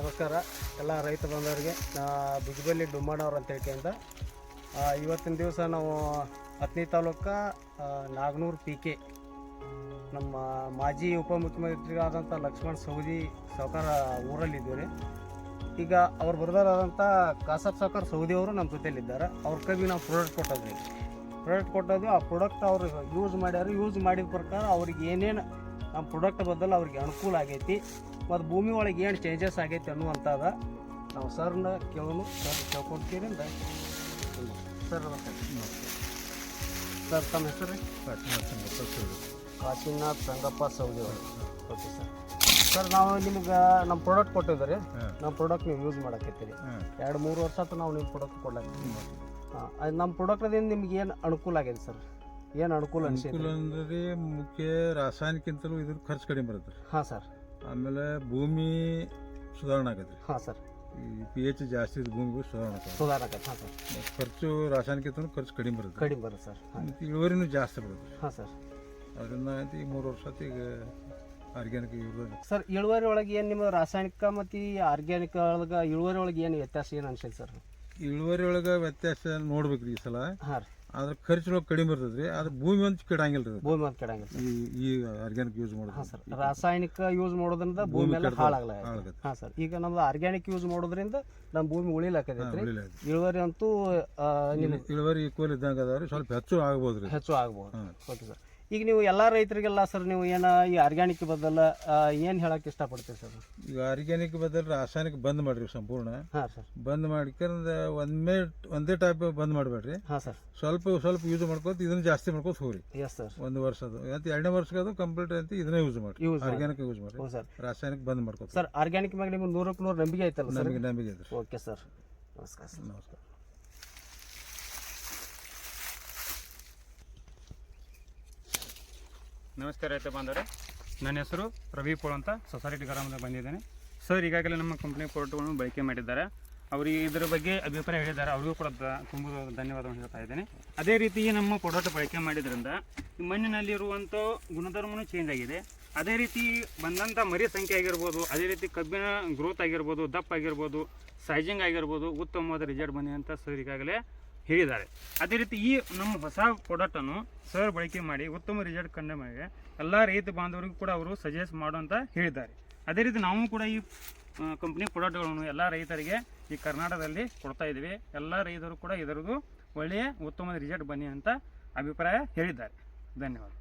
ನಮಸ್ಕಾರ. ಎಲ್ಲ ರೈತ ಬಂದವರಿಗೆ ಬಿಜಬಲ್ಲಿ ಡುಮ್ಮಣ್ಣವ್ರು ಅಂತ ಹೇಳ್ಕೆಯಿಂದ ಇವತ್ತಿನ ದಿವಸ ನಾವು ಹತ್ತನೇ ತಾಲೂಕ ನಾಗನೂರು ಪಿ ಕೆ ನಮ್ಮ ಮಾಜಿ ಉಪಮುಖ್ಯಮಂತ್ರಿಗಳಾದಂಥ ಲಕ್ಷ್ಮಣ್ ಸವದಿ ಸಹಕಾರ ಊರಲ್ಲಿದ್ದೀವಿ ರೀ ಈಗ ಅವ್ರು ಬರ್ದಾರಾದಂಥ ಕಾಸಪ್ ಸಹಕಾರ ಸೌದಿ ಅವರು ನಮ್ಮ ಜೊತೆಯಲ್ಲಿದ್ದಾರೆ. ಅವ್ರ ಕೈಗೆ ನಾವು ಪ್ರಾಡಕ್ಟ್ ಕೊಟ್ಟದ್ರಿ ಪ್ರಾಡಕ್ಟ್ ಕೊಟ್ಟದ್ದು, ಆ ಪ್ರಾಡಕ್ಟ್ ಅವರು ಯೂಸ್ ಮಾಡ್ಯಾರ. ಯೂಸ್ ಮಾಡಿದ ಪ್ರಕಾರ ಅವ್ರಿಗೆ ಏನೇನು ನಮ್ಮ ಪ್ರಾಡಕ್ಟ್ ಬದಲು ಅವ್ರಿಗೆ ಅನುಕೂಲ ಆಗೈತಿ. ಮತ್ತು ಭೂಮಿ ಒಳಗೆ ಏನು ಚೇಂಜಸ್ ಆಗೈತೆ ಅನ್ನುವಂಥದ್ದು ನಾವು ಸರ್ನ ಕೇಳೋನು ಸರ್ ಕೇಳ್ಕೊಡ್ತೀರಿಂದ ಸರ್ ಸರ್. ತಮ್ಮ ಹೆಸರು? ರೀ ಕಾಶಿನಾಥ್ ಸಂಗಪ್ಪ ಸೌದಿ ಅವರು. ಓಕೆ ಸರ್ ಸರ್ ನಾವು ನಿಮ್ಗೆ ನಮ್ಮ ಪ್ರಾಡಕ್ಟ್ ಕೊಟ್ಟಿದ್ದೀರಿ. ನಮ್ಮ ಪ್ರಾಡಕ್ಟ್ ನೀವು ಯೂಸ್ ಮಾಡಕತ್ತೀರಿ. ಎರಡು ಮೂರು ವರ್ಷ ಆತು ನಾವು ನಿಮ್ಮ ಪ್ರಾಡಕ್ಟ್ ಕೊಡ್ಲಾಕತ್ತೀವಿ. ಹಾಂ ಅದು ನಮ್ಮ ಪ್ರಾಡಕ್ಟ್ದಿಂದ ನಿಮ್ಗೆ ಏನು ಅನುಕೂಲ ಆಗಿದೆ ಸರ್? ಏನು ಅನುಕೂಲ ಅನುಕೂಲ ಅನಿಸಿದೆ ಅಂದ್ರೆ ಮುಖ್ಯ ರಾಸಾಯನಿಕಿಂತಲೂ ಇದ್ರ ಖರ್ಚು ಕಡಿಮೆ ಬರುತ್ತೆ. ಹಾಂ ಸರ್. ಆಮೇಲೆ ಭೂಮಿ ಸುಧಾರಣೆ ಆಗತ್ತೆ ರೀ ಹಾಂ ಸರ್. ಈ ಪಿ ಎಚ್ ಜಾಸ್ತಿ ಇದ್ದ ಭೂಮಿಗೂ ಸುಧಾರಣೆ ಆಗತ್ತೆ ಸುಧಾರಕತ್ತೆ ಹಾಂ ಸರ್. ಖರ್ಚು ರಾಸಾಯನಿಕಿಂತಲೂ ಖರ್ಚು ಕಡಿಮೆ ಬರುತ್ತೆ. ಕಡಿಮೆ ಬರುತ್ತೆ ಸರ್ ಹಾಂ. ಮತ್ತೆ ಇಳುವರಿನೂ ಜಾಸ್ತಿ ಬರುತ್ತೆ. ಹಾಂ ಸರ್. ಅದನ್ನ ಆಯ್ತು ಈಗ ಮೂರು ವರ್ಷ ಆಯ್ತು ಈಗ ಆರ್ಗ್ಯಾನಿಕ್ ಸರ್ ಇಳುವರಿ ಒಳಗೆ ಏನು ನಿಮ್ಮ ರಾಸಾಯನಿಕ ಮತ್ತು ಈ ಆರ್ಗ್ಯಾನಿಕ್ ಒಳಗೆ ಇಳುವರಿ ಒಳಗೆ ಏನು ವ್ಯತ್ಯಾಸ ಏನು ಅನ್ಸೈತೆ ಸರ್? ಇಳುವರಿ ಒಳಗೆ ವ್ಯತ್ಯಾಸ ನೋಡ್ಬೇಕ್ರಿ ಈ ಸಲ. ಹಾಂ ರೀ. ಆದ್ರೆ ಖರ್ಚು ಕಡಿಮೆ ಇರ್ತದೆ ರೀ ಆದ್ರೆ ಭೂಮಿ ಒಂದು ಕೆಡಂಗಿಲ್ಲ ರೀ ಭೂಮಿ ಒಂದು ಕೆಡಂಗಿಲ್ಲ ಈ ಈ ಆರ್ಗ್ಯಾನಿಕ್ ಯೂಸ್ ಹಾಂ ಮಾಡೋದು ಸರ್. ರಾಸಾಯನಿಕ ಯೂಸ್ ಮಾಡೋದ್ರಿಂದ ಭೂಮಿ ಎಲ್ಲ. ಹಾಳಾಗಲ್ಲ. ಹಾಂ ಸರ್. ಈಗ ನಮ್ದು ಆರ್ಗ್ಯಾನಿಕ್ ಯೂಸ್ ಮಾಡೋದ್ರಿಂದ ನಮ್ಮ ಭೂಮಿ ಉಳಿಲಾಕತೈತೆ ರೀ ಇಳುವರಿ ಅಂತೂ ಇಳುವರಿ ಈಕ್ವಲ್ ಇದ್ದಂಗೆ ಅದಾವ್ರಿ. ಸ್ವಲ್ಪ ಹೆಚ್ಚು ಆಗ್ಬೋದು ರೀ ಹೆಚ್ಚು ಆಗ್ಬೋದು. ಓಕೆ ಸರ್ ಈಗ ನೀವು ಎಲ್ಲ ರೈತರಿಗೆಲ್ಲ ಸರ್ ನೀವು ಏನು ಈ ಆರ್ಗ್ಯಾನಿಕ್ ಬದಲ ಏನು ಹೇಳಕ್ಕೆ ಇಷ್ಟಪಡ್ತೀರಿ ಸರ್? ಈಗ ಆರ್ಗ್ಯಾನಿಕ್ ಬದಲು ರಾಸಾಯನಿಕ ಬಂದ್ ಮಾಡ್ರಿ ಸಂಪೂರ್ಣ. ಹಾಂ ಸರ್. ಬಂದ್ ಮಾಡ್ಕೊಂಡ್ ಒಂದೇ ಒಂದೇ ಟೈಪ್ ಬಂದ್ ಮಾಡಬೇಡ್ರಿ. ಹಾಂ ಸರ್. ಸ್ವಲ್ಪ ಸ್ವಲ್ಪ ಯೂಸ್ ಮಾಡ್ಕೊತ ಇದನ್ನ ಜಾಸ್ತಿ ಮಾಡ್ಕೊತ ಹೋಗ್ರಿ. ಎಸ್ ಸರ್ ಒಂದು ವರ್ಷದ ಅಂತ ಎರಡನೇ ವರ್ಷಕ್ಕೆ ಅದು ಕಂಪ್ಲೀಟ್ ಅಂತ ಇದನ್ನೇ ಯೂಸ್ ಮಾಡಿ. ಆರ್ಗ್ಯಾನಿಕ್ ಯೂಸ್ ಮಾಡಿ ಸರ್. ರಾಸಾಯನಿಕ ಬಂದ್ ಮಾಡ್ಕೊತ. ಸರ್ ಆರ್ಗ್ಯಾನಿಕ್ ಮ್ಯಾಗ ನಿಮ್ಗೆ ನೂರಕ್ಕೆ ನೂರು ನಂಬಿಕೆ ಐತಲ್ಲ ಸರ್? ನಂಬಿಕೆ ಇದೆ ಓಕೆ ಸರ್ ನಮಸ್ಕಾರ ಸರ್. ನಮಸ್ಕಾರ. ನಮಸ್ಕಾರ ರೈತ ಬಾಂಧವರೇ. ನನ್ನ ಹೆಸರು ರವಿ ಪೋಳ್ ಅಂತ ಸೊಸೈಟಿ ಗ್ರಾಮದ ಬಂದಿದ್ದೇನೆ. ಸರ್ ಈಗಾಗಲೇ ನಮ್ಮ ಕಂಪ್ನಿ ಪ್ರಾಡಕ್ಟ್ಗಳನ್ನು ಬಳಕೆ ಮಾಡಿದ್ದಾರೆ. ಅವರು ಇದರ ಬಗ್ಗೆ ಅಭಿಪ್ರಾಯ ಹೇಳಿದ್ದಾರೆ. ಅವರಿಗೂ ಕೂಡ ತುಂಬ ಧನ್ಯವಾದವನ್ನು ಹೇಳ್ತಾ ಇದ್ದೇನೆ. ಅದೇ ರೀತಿ ನಮ್ಮ ಪ್ರಾಡಕ್ಟ್ ಬಳಕೆ ಮಾಡಿದ್ರಿಂದ ಮಣ್ಣಿನಲ್ಲಿರುವಂಥ ಗುಣಧರ್ಮನೂ ಚೇಂಜ್ ಆಗಿದೆ. ಅದೇ ರೀತಿ ಬಂದಂಥ ಮರಿ ಸಂಖ್ಯೆ ಆಗಿರ್ಬೋದು, ಅದೇ ರೀತಿ ಕಬ್ಬಿನ ಗ್ರೋತ್ ಆಗಿರ್ಬೋದು, ದಪ್ಪ ಆಗಿರ್ಬೋದು ಸೈಜಿಂಗ್ ಆಗಿರ್ಬೋದು, ಉತ್ತಮವಾದ ರಿಸಲ್ಟ್ ಬಂದಿದೆ ಅಂತ ಸರ್ ಈಗಾಗಲೇ ಹೇಳಿದ್ದಾರೆ. ಅದೇ ರೀತಿ ಈ ನಮ್ಮ ಹೊಸ ಪ್ರಾಡಕ್ಟನ್ನು ಸರ್ ಬಳಕೆ ಮಾಡಿ ಉತ್ತಮ ರಿಸಲ್ಟ್ ಕಂಡ ಮೇಲೆ ಎಲ್ಲ ರೈತ ಬಾಂಧವರಿಗೂ ಕೂಡ ಅವರು ಸಜೆಸ್ಟ್ ಮಾಡು ಅಂತ ಹೇಳಿದ್ದಾರೆ. ಅದೇ ರೀತಿ ನಾವು ಕೂಡ ಈ ಕಂಪ್ನಿ ಪ್ರಾಡಕ್ಟ್ಗಳನ್ನು ಎಲ್ಲ ರೈತರಿಗೆ ಈ ಕರ್ನಾಟಕದಲ್ಲಿ ಕೊಡ್ತಾ ಇದ್ದೀವಿ. ಎಲ್ಲ ರೈತರು ಕೂಡ ಇದರದು ಒಳ್ಳೆಯ ಉತ್ತಮ ರಿಸಲ್ಟ್ ಬನ್ನಿ ಅಂತ ಅಭಿಪ್ರಾಯ ಹೇಳಿದ್ದಾರೆ. ಧನ್ಯವಾದ.